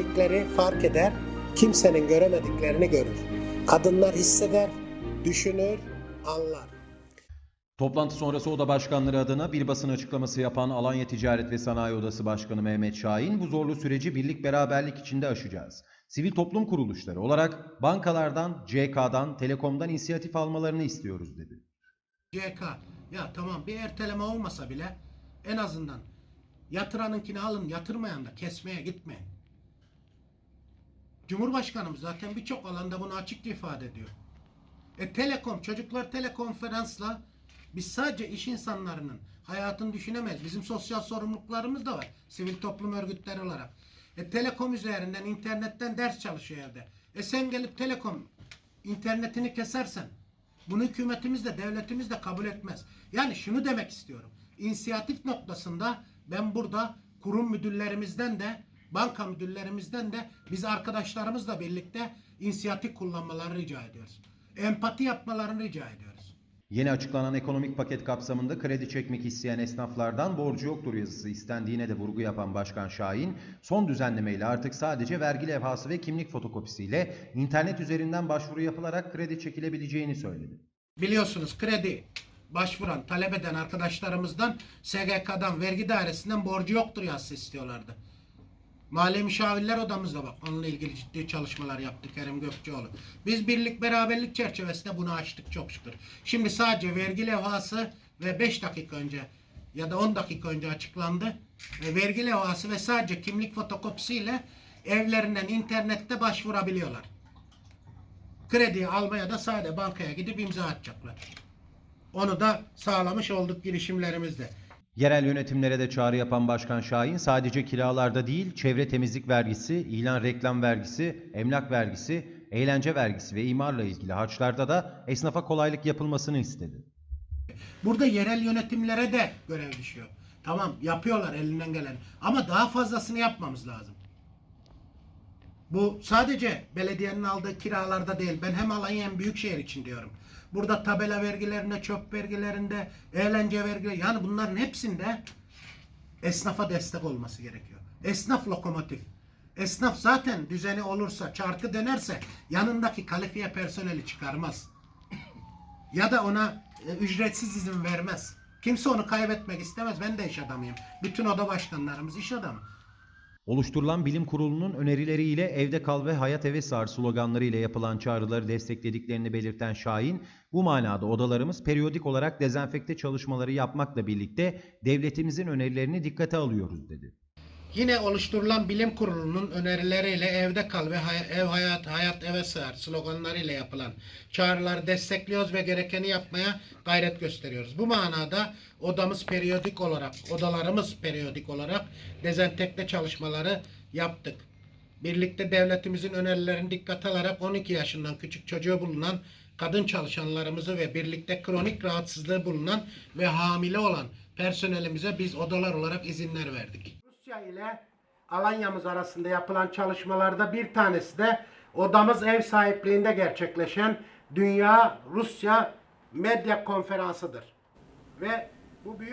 Özellikleri fark eder, kimsenin göremediklerini görür. Kadınlar hisseder, düşünür, anlar. Toplantı sonrası oda başkanları adına bir basın açıklaması yapan Alanya Ticaret ve Sanayi Odası Başkanı Mehmet Şahin bu zorlu süreci birlik beraberlik içinde aşacağız. Sivil toplum kuruluşları olarak bankalardan, CK'dan, Telekom'dan inisiyatif almalarını istiyoruz dedi. CK, ya tamam bir erteleme olmasa bile en azından yatıranınkini alın, yatırmayan da kesmeye gitmeyin. Cumhurbaşkanımız zaten birçok alanda bunu açıkça ifade ediyor. E Telekom, çocuklar telekonferansla biz sadece iş insanlarının hayatını düşünemeyiz. Bizim sosyal sorumluluklarımız da var. Sivil toplum örgütleri olarak. E Telekom üzerinden, internetten ders çalışıyor evde. E sen gelip Telekom internetini kesersen bunu hükümetimiz de devletimiz de kabul etmez. Yani şunu demek istiyorum. İnisiyatif noktasında ben burada kurum müdürlerimizden de banka müdürlerimizden de biz arkadaşlarımızla birlikte inisiyatif kullanmalarını rica ediyoruz. Empati yapmalarını rica ediyoruz. Yeni açıklanan ekonomik paket kapsamında kredi çekmek isteyen esnaflardan borcu yoktur yazısı istendiğine de vurgu yapan Başkan Şahin, son düzenlemeyle artık sadece vergi levhası ve kimlik fotokopisiyle internet üzerinden başvuru yapılarak kredi çekilebileceğini söyledi. Biliyorsunuz kredi başvuran, talep eden arkadaşlarımızdan SGK'dan, vergi dairesinden borcu yoktur yazısı istiyorlardı. Mali Müşavirler Odamızda bak onunla ilgili ciddi çalışmalar yaptı Kerim Gökçeoğlu. Biz birlik beraberlik çerçevesinde bunu açtık çok şükür. Şimdi sadece vergi levhası ve 5 dakika önce ya da 10 dakika önce açıklandı. E, vergi levhası ve sadece kimlik fotokopisiyle evlerinden internette başvurabiliyorlar. Krediyi almaya da sade bankaya gidip imza atacaklar. Onu da sağlamış olduk girişimlerimizde. Yerel yönetimlere de çağrı yapan Başkan Şahin sadece kiralarda değil, çevre temizlik vergisi, ilan reklam vergisi, emlak vergisi, eğlence vergisi ve imarla ilgili harçlarda da esnafa kolaylık yapılmasını istedi. Burada yerel yönetimlere de görev düşüyor. Tamam yapıyorlar elinden gelen ama daha fazlasını yapmamız lazım. Bu sadece belediyenin aldığı kiralarda değil. Ben hem Alanya hem Büyükşehir için diyorum. Burada tabela vergilerinde, çöp vergilerinde, eğlence vergileri yani bunların hepsinde esnafa destek olması gerekiyor. Esnaf lokomotif. Esnaf zaten düzeni olursa, çarkı dönerse yanındaki kalifiye personeli çıkarmaz. Ya da ona e, ücretsiz izin vermez. Kimse onu kaybetmek istemez. Ben de iş adamıyım. Bütün oda başkanlarımız iş adamı. Oluşturulan bilim kurulunun önerileriyle evde kal ve hayat eve sar sloganları ile yapılan çağrıları desteklediklerini belirten Şahin, bu manada odalarımız periyodik olarak dezenfekte çalışmaları yapmakla birlikte devletimizin önerilerini dikkate alıyoruz dedi. Yine oluşturulan bilim kurulunun önerileriyle evde kal ve hay- ev hayat hayat eve sığar sloganlarıyla yapılan çağrıları destekliyoruz ve gerekeni yapmaya gayret gösteriyoruz. Bu manada odamız periyodik olarak, odalarımız periyodik olarak dezenfekte çalışmaları yaptık. Birlikte devletimizin önerilerini dikkate alarak 12 yaşından küçük çocuğu bulunan kadın çalışanlarımızı ve birlikte kronik rahatsızlığı bulunan ve hamile olan personelimize biz odalar olarak izinler verdik. Rusya ile Alanya'mız arasında yapılan çalışmalarda bir tanesi de odamız ev sahipliğinde gerçekleşen Dünya Rusya Medya Konferansı'dır. Ve bu büyük